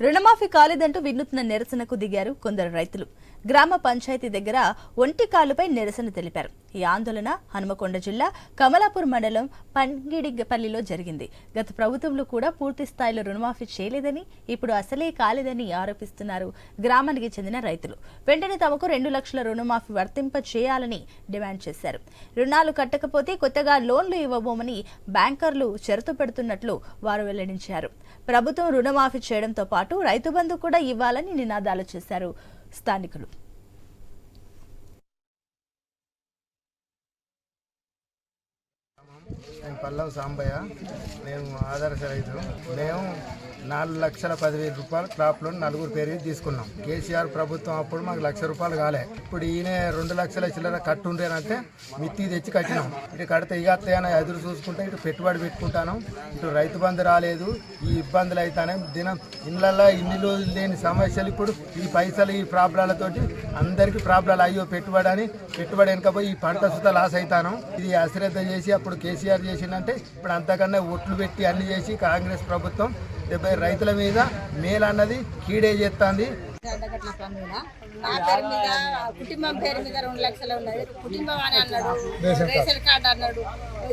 రుణమాఫీ కాలేదంటూ వినూత్న నిరసనకు దిగారు కొందరు రైతులు. గ్రామ పంచాయతీ దగ్గర ఒంటి కాలుపై నిరసన తెలిపారు. ఈ ఆందోళన హనుమకొండ జిల్లా కమలాపూర్ మండలం పంగిడిపల్లిలో జరిగింది. గత ప్రభుత్వంలో కూడా పూర్తి స్థాయిలో రుణమాఫీ చేయలేదని ఇప్పుడు అసలే కాలేదని ఆరోపిస్తున్నారు గ్రామానికి చెందిన రైతులు. వెంటనే తమకు రెండు లక్షల రుణమాఫీ వర్తింప చేయాలని డిమాండ్ చేశారు. రుణాలు కట్టకపోతే కొత్తగా లోన్లు ఇవ్వబోమని బ్యాంకర్లు షరతు పెడుతున్నట్లు వారు వెల్లడించారు. ప్రభుత్వం రుణమాఫీ చేయడంతో పాటు రైతు బంధు కూడా ఇవ్వాలని నినాదాలు చేశారు స్థానికులు. నేను పల్లవ సాంబయ్య. నేను ఆదర్శ రైతు. మేము నాలుగు లక్షల పదివేల రూపాయలు క్రాప్ లోన్ నలుగురు పేరు తీసుకున్నాం. కేసీఆర్ ప్రభుత్వం అప్పుడు మాకు లక్ష రూపాయలు కాలే. ఇప్పుడు ఈయన రెండు లక్షల చిల్లర కట్టుండేనంటే మిత్తి తెచ్చి కట్టినాం. ఇటు కడితే ఇక అని ఎదురు చూసుకుంటే ఇటు పెట్టుబడి పెట్టుకుంటాను. ఇటు రైతు బంధు రాలేదు. ఈ ఇబ్బందులు అయితేనే దినం ఇళ్ళల్లో ఇన్ని రోజులు లేని సమస్యలు ఇప్పుడు ఈ పైసలు ఈ ప్రాబ్లాలతోటి అందరికీ ప్రాబ్లాలు. అయ్యో పెట్టుబడి అని పెట్టుబడి వెనకపోయి ఈ పంట సుత లాస్ అవుతాను ఇది అశ్రద్ధ చేసి అప్పుడు కేసీఆర్ చేసిందంటే ఇప్పుడు అంతకన్నా ఒట్లు పెట్టి అన్ని చేసి కాంగ్రెస్ ప్రభుత్వం డెబ్బై రైతుల మీద మేలు అన్నది కీడే చేస్తుంది. నా పేరు మీద కుటుంబం పేరు మీద రెండు లక్షలు ఉన్నది. కుటుంబం అని అన్నాడు రేషన్ కార్డు. అన్నాడు.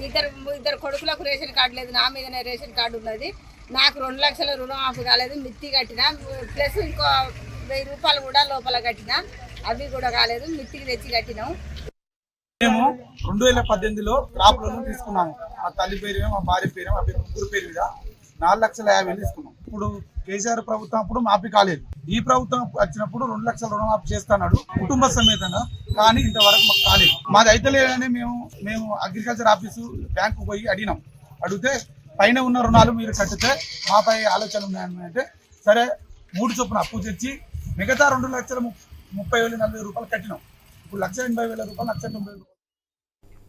ఇద్దరు ఇద్దరు కొడుకులకు రేషన్ కార్డు లేదు నా మీదనే రేషన్ కార్డు ఉన్నది. నాకు రెండు లక్షల రుణమాఫీ కాలేదు మిత్తి కట్టిన. ప్లస్ ఇంకో వెయ్యి రూపాయలు కూడా లోపల కట్టిన. అవి కూడా కాలేదు మిత్తికి తెచ్చి కట్టినాం. మేము రెండు వేల పద్దెనిమిదిలో క్రాప్ లోన్ తీసుకున్నాము. మా తల్లి పేరు మా భార్య పేరు మా పేరు ముగ్గురు పేరు మీద. నాలుగు లక్షల యాభై తీసుకున్నాం. ఇప్పుడు కేసీఆర్ ప్రభుత్వం అప్పుడు మాఫీ కాలేదు. ఈ ప్రభుత్వం వచ్చినప్పుడు రెండు లక్షల రుణమాఫీ చేస్తున్నాడు కుటుంబ సమేతంగా కానీ ఇంతవరకు మాకు కాలేదు. మాది అయితే లేదని మేము మేము అగ్రికల్చర్ ఆఫీసు బ్యాంకు పోయి అడిగినాం. అడిగితే పైన ఉన్న రుణాలు మీరు కట్టితే మాపై ఆలోచన ఉన్నాయని అంటే సరే మూడు చొప్పున అప్పు తెచ్చి మిగతా రెండు లక్షల ము- ముప్పై వేలు నలభై రూపాయలు కట్టినాం. ఇప్పుడు లక్ష ఎనభై వేల రూపాయలు లక్ష తొంభై రూపాయలు